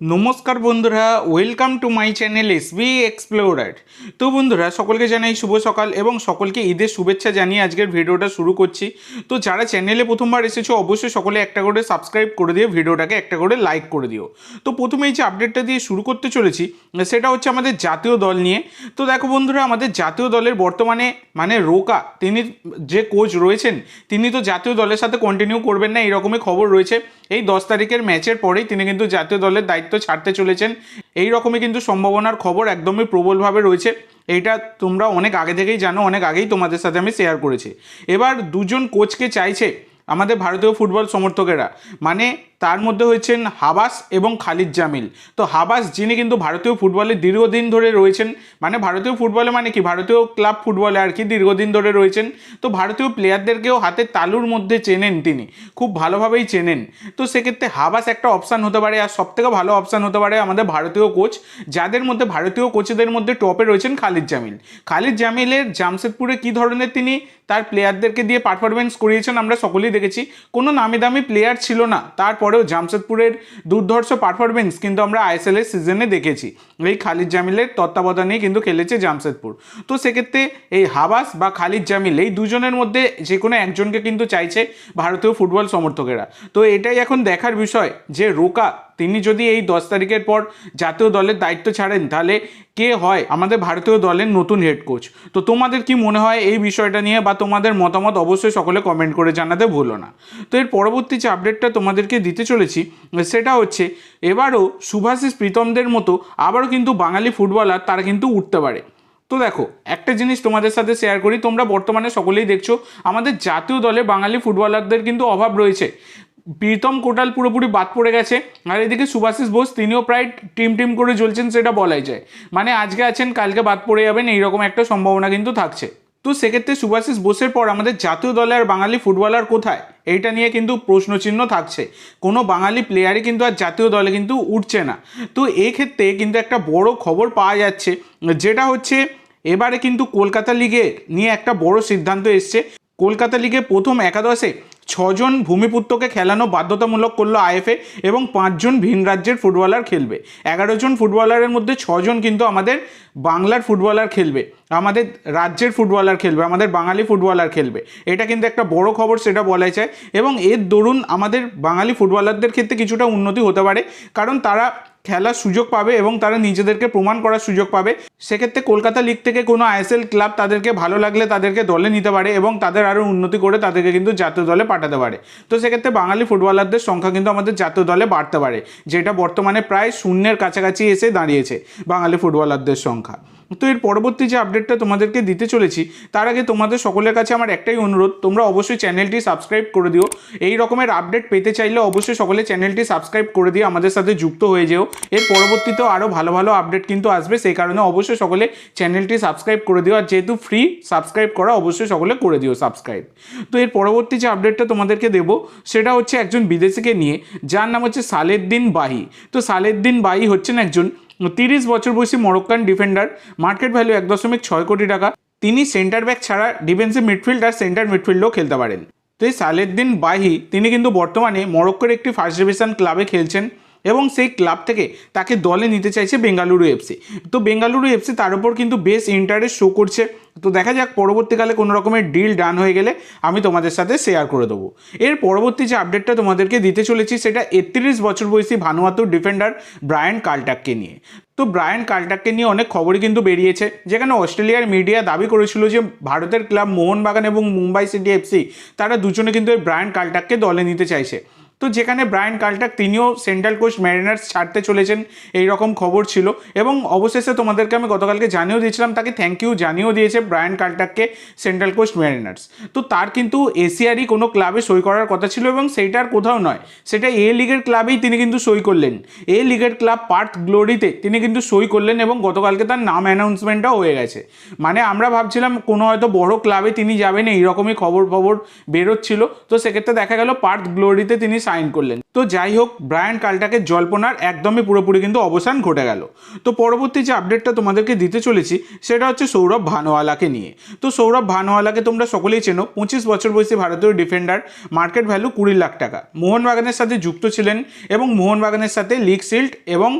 নমস্কার বন্ধুরা welcome to my channel S B explorer তো বন্ধুরা, সকলকে জানাই শুভ সকাল এবং সকলকে ঈদের শুভেচ্ছা জানিয়ে আজকের ভিডিওটা শুরু করছি। তো যারা চ্যানেলে প্রথমবার এসেছ, অবশ্যই সকলে একটা করে সাবস্ক্রাইব করে দিয়ে ভিডিওটাকে একটা করে লাইক করে দিও। তো প্রথমে এই যে আপডেটটা দিয়ে শুরু করতে চলেছি, সেটা হচ্ছে আমাদের জাতীয় দল নিয়ে। তো দেখো বন্ধুরা, আমাদের জাতীয় দলের বর্তমানে মানে রোকা, তিনি যে কোচ রয়েছেন, তিনি তো জাতীয় দলের সাথে কন্টিনিউ করবেন না, এরকমই খবর রয়েছে। এই দশ তারিখের ম্যাচের পরেই তিনি কিন্তু জাতীয় দলের দায়িত্ব ছাড়তে চলেছেন। এই রকমই কিন্তু সম্ভাবনার খবর একদমই প্রবলভাবে রয়েছে। এইটা তোমরা অনেক আগে থেকেই জানো, অনেক আগেই তোমাদের সাথে আমি শেয়ার করেছি। এবার দুজন কোচকে চাইছে আমাদের ভারতীয় ফুটবল সমর্থকেরা। মানে তার মধ্যে হয়েছেন হাবাস এবং খালিদ জামিল। তো হাবাস, যিনি কিন্তু ভারতীয় ফুটবলে দীর্ঘদিন ধরে রয়েছেন মানে ভারতীয় ফুটবলে মানে কি? ভারতীয় ক্লাব ফুটবলে আর কি দীর্ঘদিন ধরে রয়েছেন। তো ভারতীয় প্লেয়ারদেরকেও হাতের তালুর মধ্যে চেনেন তিনি, খুব ভালোভাবেই চেনেন। তো সেক্ষেত্রে হাবাস একটা অপশান হতে পারে, আর সবথেকে ভালো অপশান হতে পারে আমাদের ভারতীয় কোচ যাদের মধ্যে, ভারতীয় কোচদের মধ্যে টপে রয়েছেন খালিদ জামিল। খালিদ জামিলের জামশেদপুরে কী ধরনের তিনি তার প্লেয়ারদেরকে দিয়ে পারফরমেন্স করিয়েছেন আমরা সকলেই দেখেছি। কোনো নামি দামি প্লেয়ার ছিল না তারপরেও জামশেদপুরের দুর্ধর্ষ পারফরমেন্স কিন্তু আমরা আইএসএল এর সিজনে দেখেছি। এই খালিদ জামিলের তত্ত্বাবধানেই কিন্তু খেলেছে জামশেদপুর। তো সেক্ষেত্রে এই হাবাস বা খালিদ জামিল এই দুজনের মধ্যে যে কোনো একজনকে কিন্তু চাইছে ভারতীয় ফুটবল সমর্থকেরা। তো এটাই এখন দেখার বিষয় যে রোকা তিনি যদি এই দশ তারিখের পর জাতীয় দলের দায়িত্ব ছাড়েন, তাহলে কে হয়? আমাদের ভারতীয় দলের নতুন হেড কোচ তো তোমাদের কি মনে হয় এই বিষয়টা নিয়ে বা তোমাদের মতামত অবশ্যই সকলে কমেন্ট করে জানাতে ভুলো না। তো এর পরবর্তী যে আপডেটটা তোমাদেরকে দিতে চলেছি, সেটা হচ্ছে এবারও সুভাষিস প্রীতমদের মতো আবারও কিন্তু বাঙালি ফুটবলার তারা কিন্তু উঠতে পারে। তো দেখো, একটা জিনিস তোমাদের সাথে শেয়ার করি, তোমরা বর্তমানে সকলেই দেখছ, আমাদের জাতীয় দলে বাঙালি ফুটবলারদের কিন্তু অভাব রয়েছে। প্রীতম কোটাল পুরোপুরি বাদ পড়ে গেছে। আর এদিকে সুভাষিস বোস, তিনিও প্রায় টিম টিম করে জ্বলছেন, সেটা বলাই যায়। মানে আজকে আছেন, কালকে বাদ পড়ে যাবেন, এইরকম একটা সম্ভাবনা কিন্তু থাকছে। তো সেক্ষেত্রে সুভাষিস বোসের পর আমাদের জাতীয় দলে আর বাঙালি ফুটবলার কোথায়? এইটা নিয়ে কিন্তু প্রশ্নচিহ্ন থাকছে। কোনো বাঙালি প্লেয়ারই কিন্তু আর জাতীয় দলে কিন্তু উঠছে না। তো এই ক্ষেত্রে কিন্তু একটা বড় খবর পাওয়া যাচ্ছে, যেটা হচ্ছে এবারে কিন্তু কলকাতা লিগে নিয়ে একটা বড় সিদ্ধান্ত এসছে। কলকাতা লিগে প্রথম একাদশে ছজন ভূমিপুত্রকে খেলানো বাধ্যতামূলক করল আইএফএ এবং পাঁচজন ভিন রাজ্যের ফুটবলার খেলবে। এগারো জন ফুটবলারের মধ্যে ছজন কিন্তু আমাদের বাংলার ফুটবলার খেলবে, আমাদের রাজ্যের ফুটবলার খেলবে, আমাদের বাঙালি ফুটবলার খেলবে। এটা কিন্তু একটা বড় খবর, সেটা বলা যায়। এবং এর দরুন আমাদের বাঙালি ফুটবলারদের ক্ষেত্রে কিছুটা উন্নতি হতে পারে। কারণ তারা খেলার সুযোগ পাবে এবং তারা নিজেদেরকে প্রমাণ করার সুযোগ পাবে। সেক্ষেত্রে কলকাতা লিগ থেকে কোনো আইএসএল ক্লাব তাদেরকে ভালো লাগলে তাদেরকে দলে নিতে পারে এবং তাদের আরও উন্নতি করে তাদেরকে কিন্তু জাতীয় দলে পাঠাতে পারে। তো সেক্ষেত্রে বাঙালি ফুটবলারদের সংখ্যা কিন্তু আমাদের জাতীয় দলে বাড়তে পারে, যেটা বর্তমানে প্রায় শূন্যের কাছাকাছি এসে দাঁড়িয়েছে বাঙালি ফুটবলারদের সংখ্যা। তো এর পরবর্তী যে আপডেটটা তোমাদেরকে দিতে চলেছি, তার আগে তোমাদের সকলের কাছে আমার একটাই অনুরোধ, তোমরা অবশ্যই চ্যানেলটি সাবস্ক্রাইব করে দিও। এই রকমের আপডেট পেতে চাইলে অবশ্যই সকলে চ্যানেলটি সাবস্ক্রাইব করে দিয়ে আমাদের সাথে যুক্ত হয়ে যেও। এর পরবর্তীতেও আরও ভালো ভালো আপডেট কিন্তু আসবে। সেই কারণে অবশ্যই সকলে চ্যানেলটি সাবস্ক্রাইব করে দিও। আর যেহেতু ফ্রি সাবস্ক্রাইব করা অবশ্যই সকলে করে দিও সাবস্ক্রাইব তো এর পরবর্তী যে আপডেটটা তোমাদেরকে দেবো, সেটা হচ্ছে একজন বিদেশিকে নিয়ে, যার নাম হচ্ছে সালেদ্দিন বাহি। তো সালেদ্দিন বাহি হচ্ছেন একজন তিরিশ বছর বয়সী মরক্কান ডিফেন্ডার মার্কেট ভ্যালু এক দশমিক ছয় কোটি টাকা। তিনি সেন্টার ব্যাক ছাড়া ডিফেন্সিভ মিডফিল্ড আর সেন্টার মিডফিল্ডও খেলতে পারেন। তো এই সালেদ্দিন বাহি, তিনি কিন্তু বর্তমানে মরক্কোর একটি ফার্স্ট ডিভিশন ক্লাবে খেলছেন। এবং সেই ক্লাব থেকে তাকে দলে নিতে চাইছে বেঙ্গালুরু এফসি। তো বেঙ্গালুরু এফসি তার উপর কিন্তু বেশ ইন্টারেস্ট শো করছে। তো দেখা যাক, পরবর্তীকালে কোনো রকমের ডিল ডান হয়ে গেলে আমি তোমাদের সাথে শেয়ার করে দেবো। এর পরবর্তী যে আপডেটটা তোমাদেরকে দিতে চলেছি, সেটা একত্রিশ বছর বয়সী ভানুয়াতুর ডিফেন্ডার ব্রায়ান কালটাককে নিয়ে। তো ব্রায়ান কালটাককে নিয়ে অনেক খবরই কিন্তু বেরিয়েছে, যেখানে অস্ট্রেলিয়ার মিডিয়া দাবি করেছিল যে ভারতের ক্লাব মোহনবাগান এবং মুম্বাই সিটি এফসি, তারা দুজনে কিন্তু এই ব্রায়ান কালটাককে দলে নিতে চাইছে। তো যেখানে ব্রায়ান কালটাক তিনিও সেন্ট্রাল কোস্ট ম্যারিনার্স ছাড়তে চলেছেন এই রকম খবর ছিল। এবং অবশেষে তোমাদেরকে আমি গতকালকে জানিয়েও দিয়েছিলাম, তাকে থ্যাংক ইউ জানিয়েও দিয়েছে ব্রায়ান কালটাককে সেন্ট্রাল কোস্ট ম্যারিনার্স। তো তার কিন্তু এশিয়ারই কোনো ক্লাবে সই করার কথা ছিল এবং সেইটার কোথাও নয়। সেটা এ লিগের ক্লাবেই তিনি কিন্তু সই করলেন। এ লিগের ক্লাব পার্থ গ্লোরিতে তিনি কিন্তু সই করলেন এবং গতকালকে তার নাম অ্যানাউন্সমেন্টটাও হয়ে গেছে। মানে আমরা ভাবছিলাম, কোনো হয়তো বড় ক্লাবে তিনি যাবেন, এইরকমই খবর খবর বেরোচ্ছিল। তো সেক্ষেত্রে দেখা গেল পার্থ গ্লোরিতে তিনি সাইন করলেন। তো যাই হোক, ব্রায়ান কালটাকে জল্পনার একদমই পুরোপুরি কিন্তু অবসান ঘটে গেল। তো পরবর্তী যে আপডেটটা তোমাদেরকে দিতে চলেছি, সেটা হচ্ছে সৌরভ ভানোয়ালাকে নিয়ে। তো সৌরভ ভানোয়ালাকে তোমরা সকলেই চেনো, পঁচিশ বছর বয়সী ভারতীয় ডিফেন্ডার মার্কেট ভ্যালু কুড়ি লাখ টাকা। মোহনবাগানের সাথে যুক্ত ছিলেন এবং মোহনবাগানের সাথে লিগ সিল্ড এবং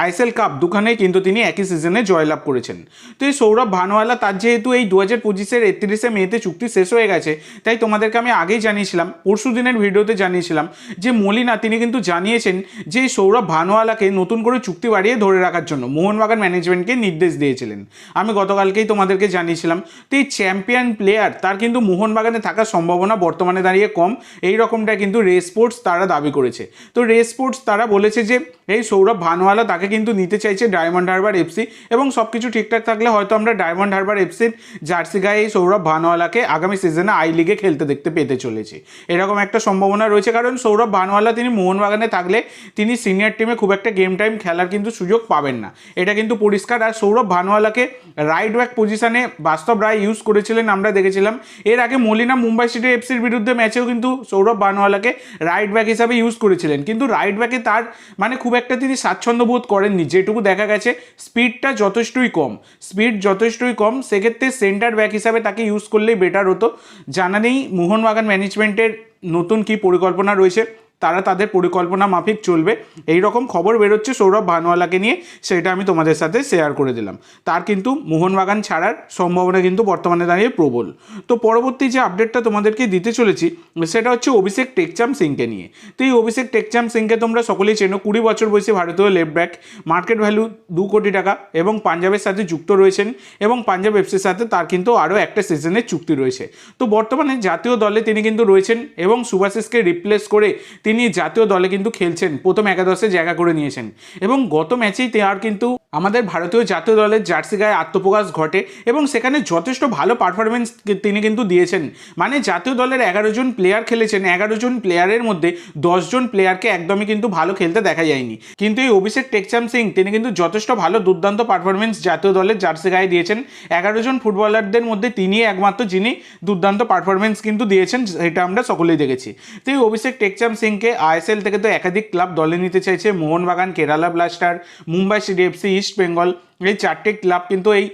আইএসএল কাপ দুখানেই কিন্তু তিনি একই সিজনে জয়লাভ করেছেন। তো এই সৌরভ ভানোয়ালা তার যেহেতু এই দু হাজার পঁচিশের একত্রিশে মেতে চুক্তি শেষ হয়ে গেছে, তাই তোমাদেরকে আমি আগেই জানিয়েছিলাম পরশু দিনের ভিডিওতে জানিয়েছিলাম যে মলিনা তিনি কিন্তু জানিয়েছেন যে সৌরভ ভানোয়ালাকে নতুন করে চুক্তি বাড়িয়ে ধরে রাখার জন্য মোহনবাগান ম্যানেজমেন্টকে নির্দেশ দিয়েছিলেন। আমি গতকালকেই তোমাদেরকে জানিয়েছিলাম তো এই চ্যাম্পিয়ন প্লেয়ার, তার কিন্তু মোহনবাগানে থাকার সম্ভাবনা বর্তমানে দাঁড়িয়ে কম। এই রকমটা কিন্তু রে স্পোর্টস তারা দাবি করেছে। তো রে স্পোর্টস তারা বলেছে যে, এই সৌরভ ভানোয়ালা তাকে কিন্তু নিতে চাইছে ডায়মন্ড হারবার এফসি এবং সব কিছু ঠিকঠাক থাকলে হয়তো আমরা ডায়মন্ড হারবার এফসির জার্সি গায়ে এই সৌরভ ভানোয়ালাকে আগামী সিজনে আই লিগে খেলতে দেখতে পেতে চলেছি। এরকম একটা সম্ভাবনা রয়েছে কারণ সৌরভ ভানোয়ালা তিনি মোহনবাগানে থাকলে তিনি সিনিয়র টিমে খুব একটা গেম টাইম খেলার কিন্তু সুযোগ পাবেন না। এটা কিন্তু পরিষ্কার। আর সৌরভ ভানোয়ালাকে রাইট ব্যাক পজিশনে বাস্তব রায় ইউজ করেছিলেন আমরা দেখেছিলাম। এর আগে মলিনা মুম্বাই সিটি এফসির বিরুদ্ধে ম্যাচেও কিন্তু সৌরভ ভানোয়ালাকে রাইট ব্যাক হিসাবে ইউজ করেছিলেন। কিন্তু রাইট ব্যাকে তার মানে খুব একটা তিনি স্বাচ্ছন্দ্য বোধ করেননি। যেটুকু দেখা গেছে স্পিডটা যথেষ্টই কম। স্পিড যথেষ্টই কম। সেক্ষেত্রে সেন্টার ব্যাক হিসাবে তাকে ইউজ করলেই বেটার হতো। জানা নেই মোহনবাগান ম্যানেজমেন্টের নতুন কি পরিকল্পনা রয়েছে। তারা তাদের পরিকল্পনা মাফিক চলবে। এই রকম খবর বেরোচ্ছে সৌরভ ভানোয়ালাকে নিয়ে, সেটা আমি তোমাদের সাথে শেয়ার করে দিলাম। তার কিন্তু মোহনবাগান ছাড়ার সম্ভাবনা কিন্তু বর্তমানে দাঁড়িয়ে প্রবল। তো পরবর্তী যে আপডেটটা তোমাদেরকে দিতে চলেছি, সেটা হচ্ছে অভিষেক টেকচাম সিংকে নিয়ে। তো এই অভিষেক টেকচাম সিংকে তোমরা সকলেই চেনো, কুড়ি বছর বয়সী ভারতীয় লেফট ব্যাক মার্কেট ভ্যালু দু কোটি টাকা এবং পাঞ্জাবের সাথে যুক্ত রয়েছেন এবং পাঞ্জাব এফসির সাথে তার কিন্তু আরও একটা সিজনের চুক্তি রয়েছে। তো বর্তমানে জাতীয় দলে তিনি কিন্তু রয়েছেন এবং সুভাশিসকে রিপ্লেস করে তিনি জাতীয় দলে কিন্তু খেলছেন। প্রথম একাদশে জায়গা করে নিয়েছেন। এবং গত ম্যাচেই তার কিন্তু আমাদের ভারতীয় জাতীয় দলের জার্সি গায়ে আত্মপ্রকাশ ঘটে এবং সেখানে যথেষ্ট ভালো পারফরমেন্স তিনি কিন্তু দিয়েছেন। মানে জাতীয় দলের এগারো জন প্লেয়ার খেলেছেন, এগারো জন প্লেয়ারের মধ্যে দশজন প্লেয়ারকে একদমই কিন্তু ভালো খেলতে দেখা যায়নি। কিন্তু এই অভিষেক টেকচাম সিং, তিনি কিন্তু যথেষ্ট ভালো, দুর্দান্ত পারফরমেন্স জাতীয় দলের জার্সি গায়ে দিয়েছেন। এগারো জন ফুটবলারদের মধ্যে তিনি একমাত্র যিনি দুর্দান্ত পারফরমেন্স কিন্তু দিয়েছেন, সেটা আমরা সকলেই দেখেছি। তো এই অভিষেক টেকচাম সিংকে আইএসএল থেকে তো একাধিক ক্লাব দলে নিতে চাইছে। Mohun Bagan, Kerala blaster Mumbai city FC East Bengal এই চারটে ক্লাব কিন্তু এই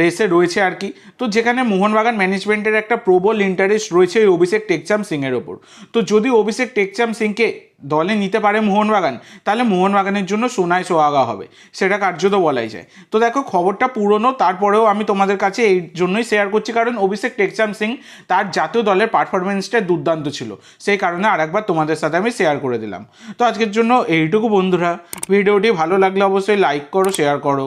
রেসে রয়েছে আর কি। তো যেখানে মোহনবাগান ম্যানেজমেন্টের একটা প্রবল ইন্টারেস্ট রয়েছে এই অভিষেক টেকচাম সিংয়ের ওপর। তো যদি অভিষেক টেকচাম সিংকে দলে নিতে পারে মোহনবাগান, তাহলে মোহনবাগানের জন্য সোনায় সোহাগা হবে, সেটা কার্যত বলাই যায়। তো দেখো, খবরটা পুরনো, তারপরেও আমি তোমাদের কাছে এই জন্যই শেয়ার করছি, কারণ অভিষেক টেকচাম সিং তার জাতীয় দলের পারফরমেন্সটা দুর্দান্ত ছিল। সেই কারণে আরেকবার তোমাদের সাথে আমি শেয়ার করে দিলাম। তো আজকের জন্য এইটুকু বন্ধুরা। ভিডিওটি ভালো লাগলে অবশ্যই লাইক করো শেয়ার করো।